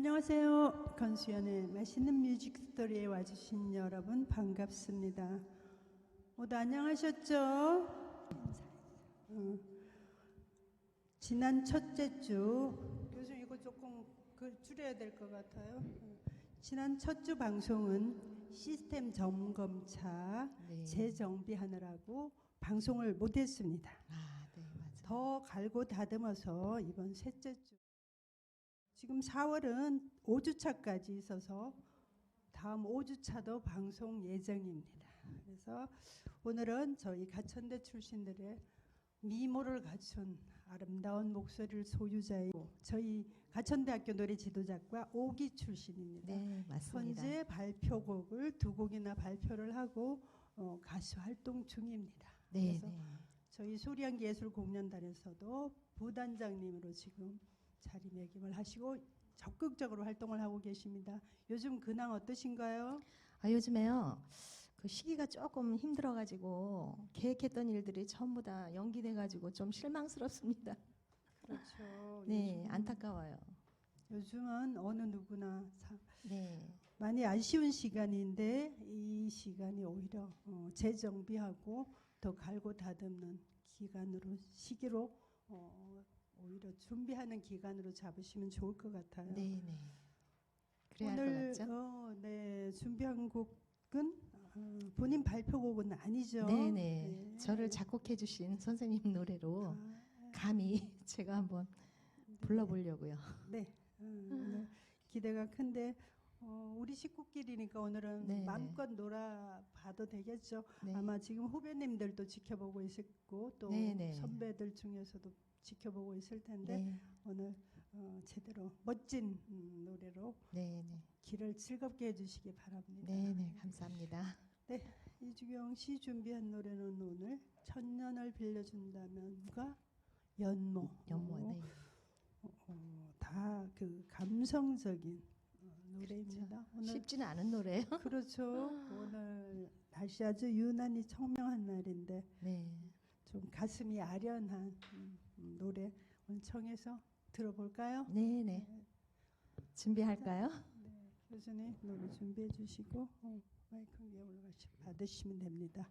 안녕하세요. 건수연의 맛있는 뮤직 스토리에 와주신 여러분 반갑습니다. 모두 안녕하셨죠? 어, 지난 첫째 주 요즘 이거 조금 그 줄여야 될 것 같아요. 어, 지난 첫 주 방송은 시스템 점검차 네. 재정비하느라고 방송을 못했습니다. 아, 네. 더 갈고 다듬어서 이번 셋째 주 지금 4월은 5주차까지 있어서 다음 5주차도 방송 예정입니다. 그래서 오늘은 저희 가천대 출신들의 미모를 갖춘 아름다운 목소리를 소유자인 저희 가천대학교 노래 지도자과 오기 출신입니다. 네, 맞습니다. 현재 발표곡을 두 곡이나 발표를 하고 어, 가수 활동 중입니다. 네, 그래서 네. 저희 소리향 예술 공연단에서도 부단장님으로 지금 자리매김을 하시고 적극적으로 활동을 하고 계십니다. 요즘 근황 어떠신가요? 아, 요즘에요. 그 시기가 조금 힘들어가지고 계획했던 일들이 전부 다 연기돼가지고 좀 실망스럽습니다. 그렇죠. 네, 요즘, 안타까워요. 요즘은 어느 누구나 참 네, 많이 아쉬운 시간인데 이 시간이 오히려 어, 재정비하고 더 갈고 다듬는 기간으로 시기로 어, 오히려 준비하는 기간으로 잡으시면 좋을 것 같아요. 네, 네. 그래야 할 오늘 것 같죠? 어, 네 준비한 곡은 어, 본인 발표곡은 아니죠. 네, 네. 저를 작곡해 주신 선생님 노래로 아, 감히 제가 한번 불러보려고요. 네. 음, 오늘 기대가 큰데 어, 우리 식구끼리니까 오늘은 네, 네. 마음껏 놀아봐도 되겠죠. 네, 아마 지금 후배님들도 지켜보고 있었고 또 네, 네. 선배들 중에서도 지켜보고 있을 텐데 네, 오늘 어, 제대로 멋진 음, 노래로 네, 네, 길을 즐겁게 해주시기 바랍니다. 네, 네, 감사합니다. 이주경 씨 준비한 노래는 오늘 천년을 빌려준다면과 연모. 연모, 어, 네. 어, 다그 감성적인 어, 노래입니다. 오늘 쉽지는 않은 노래예요. 그렇죠. 오늘 날씨 아주 유난히 청명한 날인데 네, 좀 가슴이 아련한 음, 음, 노래 오늘 청해서 들어볼까요? 네, 네. 준비할까요? 네, 교수님 노래 준비해 주시고 어, 마이크 위에 올라가시 받으시면 됩니다.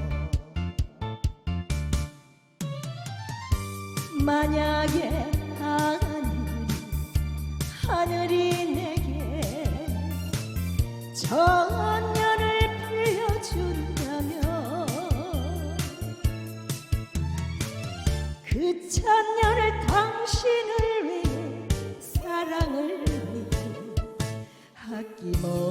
만약에 하늘이 하늘이 내게 천년을 빌려준다면 그 천년을 당신을 위해 사랑을 위해 아낌없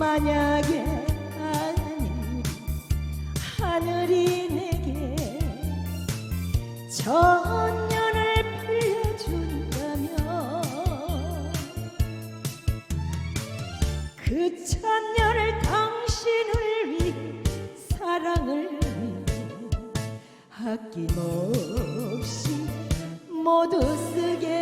만약에 하늘이 하늘이 내게 천년을 빌려준다면 그 천년을 당신을 위해 사랑을 위해 아낌없이 모두 쓰게